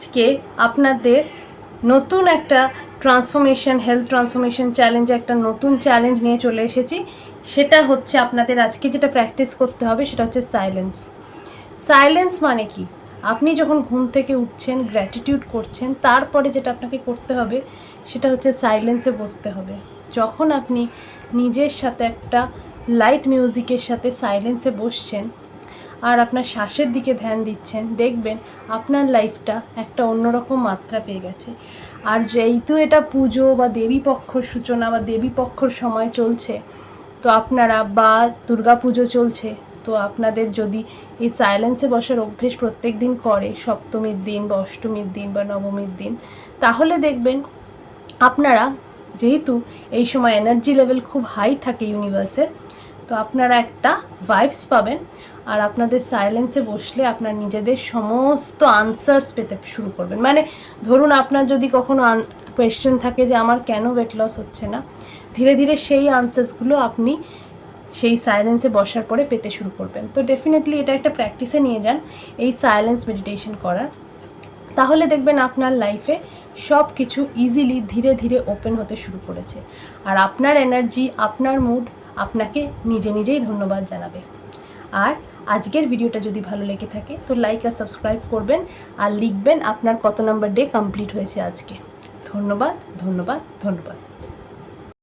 আজকে আপনাদের নতুন একটা ট্রান্সফরমেশন হেলথ ট্রান্সফরমেশন চ্যালেঞ্জে একটা নতুন চ্যালেঞ্জ নিয়ে চলে এসেছি। সেটা হচ্ছে আপনাদের আজকে যেটা প্র্যাকটিস করতে হবে, সেটা হচ্ছে সাইলেন্স সাইলেন্স মানে কি? আপনি যখন ঘুম থেকে উঠছেন গ্র্যাটিটিউড করছেন, তারপরে যেটা আপনাকে করতে হবে, সেটা হচ্ছে সাইলেন্সে বসতে হবে। যখন আপনি নিজের সাথে একটা লাইট মিউজিকের সাথে সাইলেন্সে বসছেন আর আপনার শ্বাসের দিকে ধ্যান দিচ্ছেন, দেখবেন আপনার লাইফটা একটা অন্যরকম মাত্রা পেয়ে গেছে। আর যেহেতু এটা পুজো বা দেবী পক্ষর সূচনা বা দেবী পক্ষর সময় চলছে, তো আপনারা বা দুর্গা পুজো চলছে, তো আপনাদের যদি এই সাইলেন্সে বসার অভ্যেস প্রত্যেক দিন করে, সপ্তমীর দিন বা অষ্টমীর দিন বা নবমীর দিন, তাহলে দেখবেন আপনারা যেহেতু এই সময় এনার্জি লেভেল খুব হাই থাকে ইউনিভার্সের তো আপনারা একটা ভাইবস পাবেন। আর আপনাদের সাইলেন্সে বসলে আপনার নিজেদের সমস্ত আনসার্স পেতে শুরু করবেন। মানে ধরুন আপনার যদি কখনো কোয়েশ্চেন থাকে যে আমার কেন ওয়েট লস হচ্ছে না, ধীরে ধীরে সেই আনসার্সগুলো আপনি সেই সাইলেন্সে বসার পরে পেতে শুরু করবেন। তো ডেফিনেটলি এটা একটা প্র্যাকটিসে নিয়ে যান, এই সাইলেন্স মেডিটেশন করার। তাহলে দেখবেন আপনার লাইফে সব কিছু ইজিলি ধীরে ধীরে ওপেন হতে শুরু করেছে। আর আপনার এনার্জি আপনার মুড আপনাকে নিজে নিজেই ধন্যবাদ জানাবে। আর আজকের ভিডিওটা যদি ভালো লেগে থাকে, তো লাইক আর সাবস্ক্রাইব করবেন আর লিখবেন আপনার কত নম্বর ডে কমপ্লিট হয়েছে আজকে। ধন্যবাদ ধন্যবাদ ধন্যবাদ।